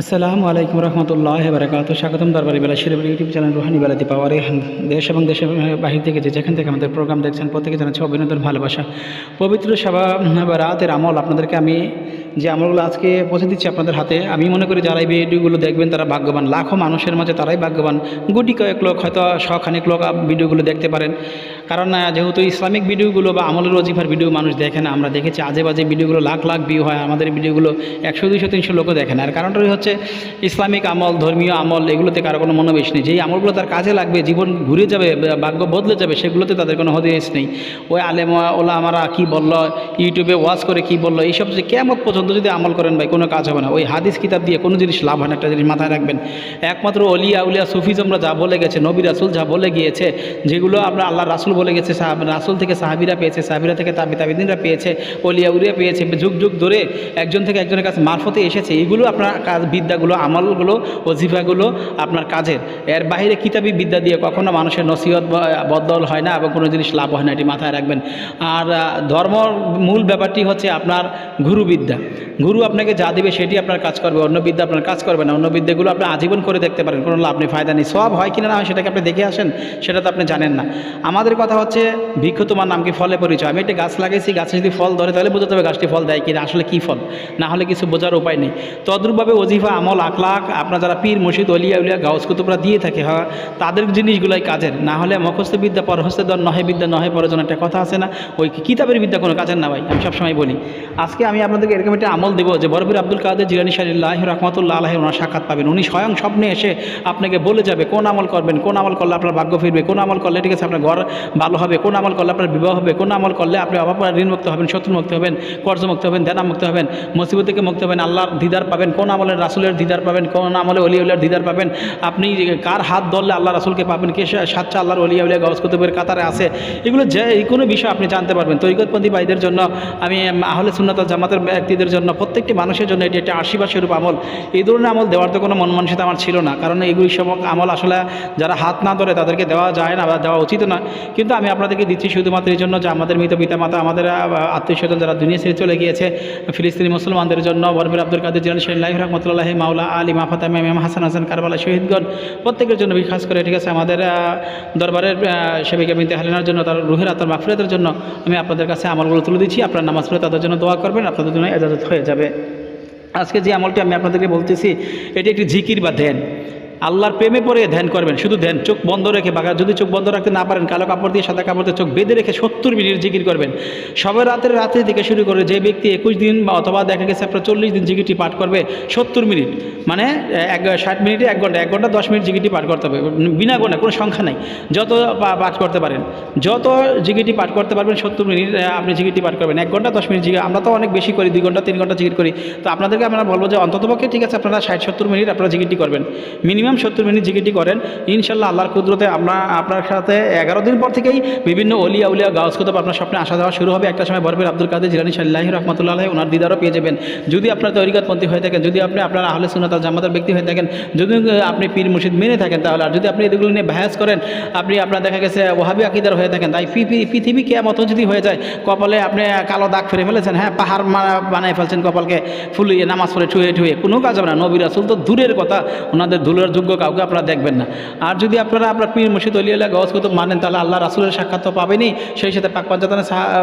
আসসালামু আলাইকুম রহমতুল্লাহ বারাকাত স্বাগতম দরবারি বেলা শিরবেল ইউটিউব চ্যানেল রোহানি বেলাতে পাওয়ারে। দেশ এবং দেশের বাহির থেকে যে যেখান থেকে আমাদের প্রোগ্রাম দেখছেন, প্রত্যেকে জানাচ্ছে অভিনন্দন, ভালোবাসা। পবিত্র সভা বা রাতের আমল আপনাদেরকে আমি যে আমলগুলো আজকে পৌঁছে দিচ্ছি আপনাদের হাতে, আমি মনে করি যারা এই ভিডিওগুলো দেখবেন তারা ভাগ্যবান। লাখো মানুষের মাঝে তারাই ভাগ্যবান। গুটি কয়েক লোক হয়তো শখানেক লোক ভিডিওগুলো দেখতে পারেন। কারণ যেহেতু ইসলামিক ভিডিওগুলো বা আমলের ওজিফার ভিডিও মানুষ দেখে না, আমরা দেখেছি আজে বাজে ভিডিওগুলো লাখ লাখ ভিউ হয়, আমাদের ভিডিওগুলো একশো, দুইশো, তিনশো লোকও দেখে না। আর কারণটাই হচ্ছে ইসলামিক আমল, ধর্মীয় আমল, এগুলোতে কারও কোনো মনোবেশ নেই। যেই আমলগুলো তার কাজে লাগবে, জীবন ঘুরে যাবে ভাগ্য বদলে যাবে, সেগুলোতে তাদের কোনো হদিস নেই। ওই আলেমা ওলা আমারা কী বলল, ইউটিউবে ওয়াচ করে কী বলল, এইসব যে কেমন পর্যন্ত যদি আমল করেন ভাই, কোনো কাজ হবে না। ওই হাদিস কিতাব দিয়ে কোনো জিনিস লাভ হয় না, একটা জিনিস মাথায় রাখবেন। একমাত্র অলিয়া উলিয়া সুফিজমরা যা বলে গেছে, নবী রাসুল যা বলে গিয়েছে, যেগুলো আমরা আল্লাহ রাসুল বলে গেছে, সাহাব, রাসুল থেকে সাহাবিরা পেয়েছে, সাহাবিরা থেকে তাবি, তাবিদিনরা পেয়েছে, অলিয়া উলিয়া পেয়েছে, যুগ যুগ ধরে একজন থেকে একজনের কাছে মারফতে এসেছে। এগুলো আপনার কাজ, বিদ্যাগুলো, আমলগুলো, ওজিফাগুলো আপনার কাজের। এর বাইরে কিতাবি বিদ্যা দিয়ে কখনো মানুষের নসিহত বদল হয় না এবং কোনো জিনিস লাভ হয় না, এটি মাথায় রাখবেন। আর ধর্মর মূল ব্যাপারটি হচ্ছে আপনার গুরুবিদ্যা। গুরু আপনাকে যা দেবে সেটি আপনার কাজ করবে অন্য বিদ্যা আপনার কাজ করবে না অন্য বিদ্যাগুলো আপনি আজীবন করে দেখতে পারেন, কোনো লাভ ফায়দা নেই। সব হয় কিনা না হয় সেটাকে আপনি দেখে আসেন, সেটা তো আপনি জানেন না। আমাদের কথা হচ্ছে বৃক্ষ তোমার নাম কি ফলে পরিচয়। আমি একটা গাছ লাগাইছি, গাছে যদি ফল ধরে, তাহলে বোঝাতে হবে গাছটি ফল দেয় কিনা, আসলে কী ফল? না হলে কিছু বোঝার উপায় নেই। তদ্রূপভাবে ওজিফা, আমল আখলাক আপনার যারা পীর, মুর্শিদ অলিয়া উলিয়া গাউস, কুতুবরা দিয়ে থাকে হ্যাঁ তাদের জিনিসগুলোই কাজের। না হলে মুখস্থ বিদ্যা, পরহস্তে দর নহে বিদ্যা, নহে পরজন, একটা কথা আছে না? ওই কিতাবের বিদ্যা কোনো কাজের না ভাই? আমি সবসময় বলি। আজকে আমি আপনাদেরকে এরকম একটা আমল দেবো যে বরফির আব্দুল কাদের জিরানি শাহিল্লাহ রহমতুল্লাহ আলহ ওনার সাক্ষাৎ পাবেন। উনি স্বয়ং স্বপ্নে এসে আপনাকে বলে যাবে কোন আমল করবেন, কোন আমল করলে আপনার ভাগ্য ফিরবে, কোন আমল করলে ঠিক আছে আপনার ঘর ভালো হবে, কোন আমল করলে আপনার বিবাহ হবে, কোন আমল করলে আপনি অভাব ঋণমুক্ত হবেন, শত্রুমুক্ত হবেন কর্জমুক্ত হবেন দেনামুক্ত হবেন, মুসিবত থেকে মুক্ত হবেন, আল্লাহর দিদার পাবেন, কোন আমলের রাসুলের দিদার পাবেন, কোন আমলে অলি উলিয়ার দিদার পাবেন, আপনি কার হাত ধরলে আল্লাহ রাসুলকে পাবেন, কে সাচ্চা আল্লাহর অলিয়া উলিয়া গজ কুতুবের কাতারে আছে, এগুলো যে কোনো বিষয় আপনি জানতে পারবেন। তৈকতপন্থী ভাইদের জন্য আমি আহলে সুন্নত জামাতের ব্যক্তিদের জন্য, প্রত্যেকটি মানুষের জন্য এটি একটা আশীর্বাদ স্বরূপ আমল। এই ধরনের আমল দেওয়ার তো কোনো মন মানসিকতা আমার ছিল না, কারণ এইগুলি সব আমল আসলে যারা হাত না ধরে তাদেরকে দেওয়া যায় না বা দেওয়া উচিত না কিন্তু আমি আপনাদেরকে দিচ্ছি শুধুমাত্র এই জন্য যে আমাদের মৃত পিতামাতা, আমাদের আত্মীয় স্বজন যারা দুনিয়া ছেড়ে চলে গিয়েছে, ফিলিস্তিনি মুসলমানদের জন্য বরবির আব্দুল কাদের জিয়ান শাহ রহমতুল্লাহ, মাওলা আলী মাফাত ইমাম হাসান হাসান, কারবালা, শহীদগণ, প্রত্যেকের জন্য বিশেষ করে, ঠিক আছে, আমাদের দরবারের সেবিকা বিনতে হালিনার জন্য, তার রুহের আত্মার মাফিরাতের জন্য আমি আপনাদের কাছে আমলগুলো তুলে দিচ্ছি। আপনার নামাজ পড়ে তাদের জন্য দোয়া করবেন, আপনাদের জন্য এজাজত হয়ে যাবে। আজকে যে আমলটি আমি আপনাদেরকে বলতেছি এটি একটি ঝিকির বা ধ্যান। আল্লাহর প্রেমে পড়ে ধ্যান করবেন, শুধু ধ্যান, চোখ বন্ধ রেখে বা যদি চোখ বন্ধ রাখতে না পারেন, কালো কাপড় দিয়ে সাদা কাপড় দিয়ে চোখ বেঁধে রেখে সত্তর মিনিট জিকির করবেন। সবে রাতের রাতে থেকে শুরু করে যে ব্যক্তি একুশ দিন বা অথবা দেখা গেছে আপনার চল্লিশ দিন জিকিরটি পাঠ করবে, সত্তর মিনিট মানে এক, ষাট মিনিটে এক ঘণ্টা এক ঘণ্টা দশ মিনিট জিকিরটি পাঠ করতে হবে, বিনা গোনা কোনো সংখ্যা নাই। যত পাঠ করতে পারেন, যত জিকিরটি পাঠ করতে পারবেন, সত্তর মিনিট আপনি জিকিরটি পাঠ করবেন। এক ঘণ্টা, দশ মিনিট জিকির, আমরা তো অনেক বেশি করি, দুই ঘণ্টা, তিন ঘণ্টা জিকির করি। তো আপনাদেরকে আমরা বলব যে অন্ততপক্ষে ঠিক আছে, আপনারা ষাট, সত্তর মিনিট আপনারা জিকিরটি করবেন। মিনিমাম সত্তর মিনিট জিকিরটি করেন। ইনশাল্লাহ আল্লাহর কুদরতে আমরা আপনার সাথে এগারো দিন পর থেকেই বিভিন্ন অলিয়া উলিয়া গাউস কুতুব আপনার স্বপ্নে আসা যাওয়া শুরু হবে। একটা সময় বরফের আব্দুল কাদের জিরানি সাল্লাহ রহমতুল্লাহ ওনার দিদারও পেয়ে যাবেন। যদি আপনার তরিকাতপন্থী হয়ে থাকেন, যদি আপনি আপনার আহলে সুন্নাত আল জামাতের ব্যক্তি হয়ে থাকেন, যদি আপনি পীর মুর্শিদ মেনে থাকেন, তাহলে আর যদি আপনি এগুলো নিয়ে ব্যাস করেন, আপনি আপনার দেখা গেছে ওহাবি আকিদার হয়ে থাকেন, তাই পৃথিবী কে মতো যদি হয়ে যায়, কপালে আপনি কালো দাগ ফেলে ফেলেছেন হ্যাঁ পাহাড় বানায় ফেলছেন কপালকে, ফুলিয়ে, নামাজ পড়ে ঠুয়ে ঠুয়ে কোনো কাজ হবে না। নবী রাসুল তো দূরের কথা, ওনাদের ধুলের যোগ্য কাউকে আপনারা দেখবেন না। আর যদি আপনারা আপনার পীর মুর্শিদ অলিয়াল্লাহ গজ কুতুব মানেন, তাহলে আল্লাহ রাসুলের সাক্ষাৎ তো পাবেনই। সেই সাথে পাক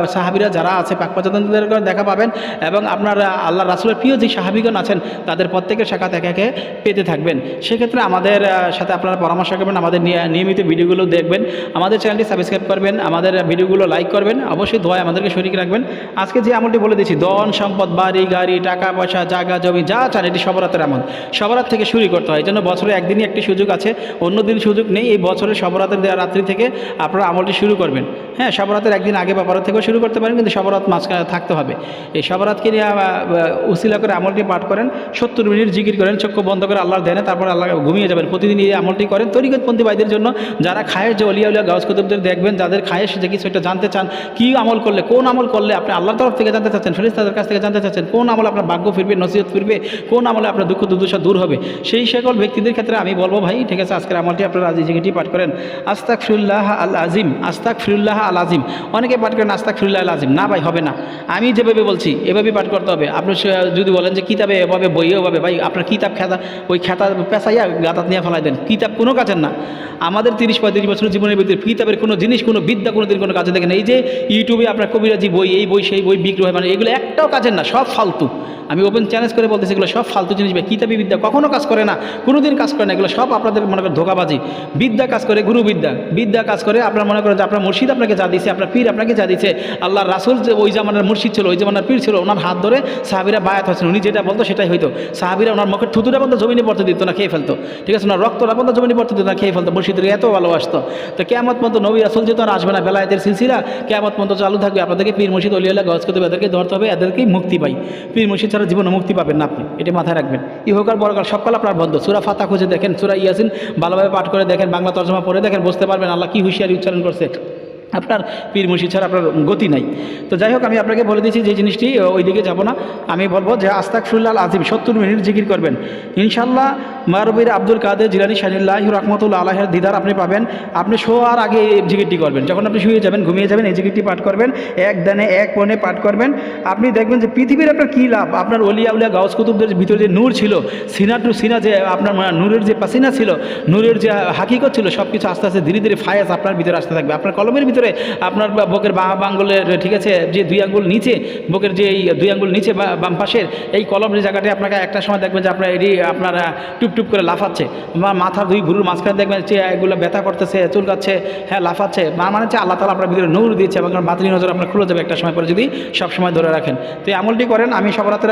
সাহাবিরা যারা আছে, পাক পাঞ্জাতানদের দেখা পাবেন এবং আপনার আল্লাহ রাসুলের প্রিয় যে সাহাবিগণ আছেন, তাদের প্রত্যেকের সাক্ষাৎ একে একে পেতে থাকবেন। সেক্ষেত্রে আমাদের সাথে আপনারা পরামর্শ করবেন, আমাদের নিয়ে- নিয়মিত ভিডিওগুলো দেখবেন। আমাদের চ্যানেলটি সাবস্ক্রাইব করবেন, আমাদের ভিডিওগুলো লাইক করবেন, অবশ্যই দোয়ায় আমাদেরকে শরিক রাখবেন। আজকে যে আমলটি বলে দিচ্ছি দন সম্পদ, বাড়ি, গাড়ি, টাকা, পয়সা, জায়গা, জমি, যা চান, এটি সবরাতের আমল। সবরাত থেকে শুরু করতে হয়, এই জন্য বছরে একদিনই একটি সুযোগ আছে অন্য দিন সুযোগ নেই। এই বছরের সবরাতের রাত্রি থেকে আপনারা আমলটি শুরু করবেন। হ্যাঁ সবরাতের একদিন আগে বা পরের থেকেও শুরু করতে পারেন, কিন্তু সবরাত মাঝখানে থাকতে হবে। এই সবরাতকে নিয়ে উসিলা করে আমলটি পাঠ করেন, সত্তর মিনিট জিকির করেন, চক্ষু বন্ধ করে আল্লাহর ধ্যানে তারপর আল্লাহ ঘুমিয়ে যাবেন। প্রতিদিন এই আমলটি করেন। তরিকতপন্থী ভাইদের জন্য যারা খায়ের যে অলিয়া উলিয়া গাউস কুতুবদের দেখবেন, যাদের খায়ের যে কিছু একটা জানতে চান, কি আমল করলে, কোন আমল করলে আপনি আল্লাহর তরফ থেকে জানতে চাচ্ছেন ফেরিস্তাদের কাছ থেকে জানতে চাচ্ছেন, কোন আমল আপনার ভাগ্য ফিরবে, নসিহত ফিরবে, কোন আমলে আপনার দুঃখ দুর্দশা দূর হবে, সেই সকল ব্যক্তিদের ক্ষেত্রে আমি বলব ভাই, ঠিক আছে, আজকের আমলটি আপনারা আজ জায়গাটি পাঠ করেন। আস্তাক ফিরুল্লাহ আল আজিম আস্তাক ফিরুল্লাহ আল আজিম অনেকে পাঠ আস্তাক ফিরুল্লাহ আল আজিম না ভাই, হবে না। আমি যেভাবে বলছি, এভাবে পাঠ করতে হবে। আপনি যদি বলেন যে কিতাবে এভাবে, বইয়ে এভাবে, ভাই, আপনার কিতাব খেতা, ওই খেতা পেঁচাইয়া গাতাত নিয়ে ফেলাই দেন। কিতাব কোনো কাজের না। আমাদের তিরিশ পঁয়ত্রিশ বছরের জীবনের ভিতরে কিতাবের কোনো জিনিস, কোনো বিদ্যা কোনো দিন কোনো কাজে দেখেন এই যে ইউটিউবে আপনার কবিরাজি বই, এই বই, সেই বই বিক্রি হয় মানে এগুলো একটাও কাজের না, সব ফালতু। আমি ওপেন চ্যালেঞ্জ করে বলতেছি, এগুলো সব ফালতু জিনিস ভাই। কিতাবি বিদ্যা কখনো কাজ করে না কোনো দিন কাজ করে না। এগুলো সব আপনাদের মনে করেন ধোকাবাজি। বিদ্যা কাজ করে গুরু বিদ্যা বিদ্যা কাজ করে আপনার মনে করেন যে আপনার মুর্শিদ আপনাকে যা দিছে, আপনার পীর আপনাকে যা দিছে। আল্লাহ রাসুল যে ওই জামানার মুর্শিদ ছিল, ওই জামানার পীর ছিল, ওনার হাত ধরে সাহাবিরা বায়াত হচ্ছেন উনি যেটা বলতো সেটাই হইতো। সাহাবিরা ওনার মুখের থুতুটা বলতো, জমিনে পড়তে দিত না, খেয়ে ফেলতো। ঠিক আছে, ওনার রক্তটা বলতো, জমিনে পড়তে দিত না, খেয়ে ফেলতো। মুর্শিদের এত ভালোবাসতো। তো কেমত মতো নবী রাসুল যেহেতু আর আসবে না, বেলায়েতের সিলসিলা কেমত মতো চালু থাকবে। আপনাদেরকে পীর মুর্শিদ অলিয়াল্লাহ গজ করতে এদেরকে ধরতে হবে, এদেরকেই মুক্তি পাই। পীর মুর্শিদ ছাড়া জীবনে মুক্তি পাবেন না আপনি। এটা মাথায় রাখবেন। ইহকার বড়কার সবকাল আপনার বন্ধ। সুরা ফাতা খুঁজে দেখেন, সুরা ইয়াসিন ভালোভাবে পাঠ করে দেখেন, বাংলা তর্জমা পড়ে দেখেন, বুঝতে পারবেন আল্লাহ কি হুঁশিয়ারি উচ্চারণ করছে। আপনার পীর মুর্শিদ ছাড়া আপনার গতি নাই। তো যাই হোক, আমি আপনাকে বলে দিচ্ছি যে জিনিসটি ওই দিকে যাব না। আমি বলব যে আস্তাক ফুল্লাল আজিম সত্তর মিনিট জিকির করবেন। ইনশাল্লাহ মারবির আব্দুল কাদের জিলানি শাহিল্লাহ রহমতুল্লাহ আল্লাহের দিদার আপনি পাবেন। আপনি শোয়ার আগে এই জিকিরটি করবেন। যখন আপনি শুয়ে যাবেন, ঘুমিয়ে যাবেন, এই জিকিরটি পাঠ করবেন। এক দানে এক পনে পাঠ করবেন। আপনি দেখবেন যে পৃথিবীর আপনার কী লাভ? আপনার অলিয়া উলিয়া গাউস কুতুবদের ভিতরে যে নূর ছিল, সিনা টু সিনা যে আপনার নূরের যে পাসিনা ছিল, নূরের যে হাকিকত ছিল সব কিছু আস্তে আস্তে ধীরে ধীরে ফায়াস আপনার ভিতরে আসতে থাকবে। আপনার কলমের ভিতরে আপনার বা- বুকের বাম আঙ্গুলের ঠিক আছে যে দুই আঙ্গুল নিচে বুকের যে এই দুই আঙ্গুল নিচে বা বাম পাশের এই কলমের জায়গাটা আপনাকে একটা সময় দেখবেন যে আপনার এটি আপনার আহ, টুপ টুপ করে লাফাচ্ছে। বা মাথার দুই ভুরুর মাঝখানে দেখবেন যে এগুলো ব্যথা করতেছে চুলকাচ্ছে হ্যাঁ লাফাচ্ছে। মানে হচ্ছে আল্লাহ তালা আপনার ভিতরে নূর দিচ্ছে এবং বাতিল নজর আপনার খুলে যাবে একটা সময় পরে যদি সব সময় ধরে রাখেন। তো এই আমলটি করেন আমি সবরাত্রে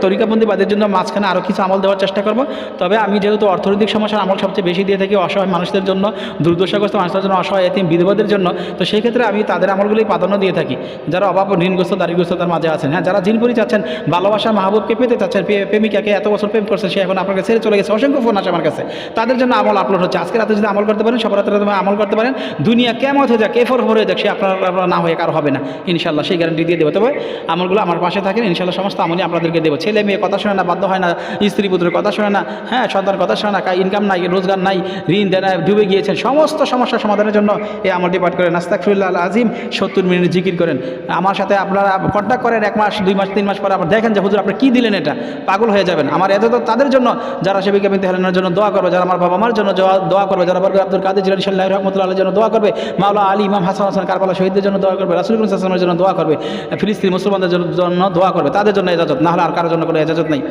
তরিকাবন্দিবাদের জন্য মাঝখানে আরও কিছু আমল দেওয়ার চেষ্টা করব। তবে আমি যেহেতু অর্থনৈতিক সমস্যার আমল সবচেয়ে বেশি দিয়ে থাকি অসহায় মানুষদের জন্য দুর্দশাগ্রস্ত মানুষদের জন্য অসহায় এতিম বিধবাদের জন্য তো সেই ক্ষেত্রে আমি তাদের আমলগুলোই প্রাধান্য দিয়ে থাকি। যারা অভাব ঋণগ্রস্ত দারিগ্রস্ততার মাঝে আছেন হ্যাঁ যারা জিনপুরি চাচ্ছেন, ভালোবাসা মাহবুবকে পেতে চাচ্ছেন প্রে- প্রেমিকাকে এত বছর প্রেম করছে, সে এখন আপনাকে ছেড়ে চলে গেছে। অসংখ্য ফোন আছে আমার কাছে। তাদের জন্য আমল আপলোড হচ্ছে। আজকে রাতে যদি আমল করতে পারেন সব রাতে রাতে আমল করতে পারেন, দুনিয়া কেমন হয়ে যাক এফর হয়ে যাক, সে আপনার না হয়ে কারও হবে না। ইনশাল্লাহ সেই গ্যারান্টি দিয়ে দেবো। তবে আমলগুলো আমার পাশে থাকেন ইনশাল্লাহ সমস্ত আমলই আপনাদেরকে দেবো। ছেলে মেয়ে কথা শোনে না, বাধ্য হয় না, স্ত্রী পুত্রের কথা শোনে না হ্যাঁ সন্তান কথা শোনে না ইনকাম নাই, রোজগার নাই, ঋণ দেনা ডুবে গিয়েছেন সমস্ত সমস্যার সমাধানের জন্য এই আমলটি পাঠ করেন নাস্তাকফিরুল্লাহ আল আজিম সত্তর মিনিট জিকির করেন। আমার সাথে আপনারা কন্ট্যাক্ট করেন, এক মাস, দুই মাস, তিন মাস পরে আবার দেখেন যে, হুজুর, আপনি কী দিলেন এটা? পাগল হয়ে যাবেন। আমার এত তো তাদের জন্য, যারা সেবিকা বিনতে হেলেনের জন্য দোয়া করবে, যারা আমার বাবা মার জন্য দোয়া- করবে, যারা বর্গ আব্দুল কাদের জিলানি সাল্লাহ রহমতুল্লাহ জন্য দোয়া করবে, মাওলা আলী, ইমাম হাসান হাসান, কারবালা শহীদদের জন্য দোয়া করবে, রাসুল হাসানের জন্য দোয়া করবে, ফিলিস্তিন মুসলমানদের জন্য দোয়া করবে, তাদের জন্য এজাজত, না হলে আর কারোর জন্য কোনো এজাজত নেই।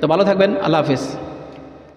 তো ভালো থাকবেন, আল্লাহ হাফিজ।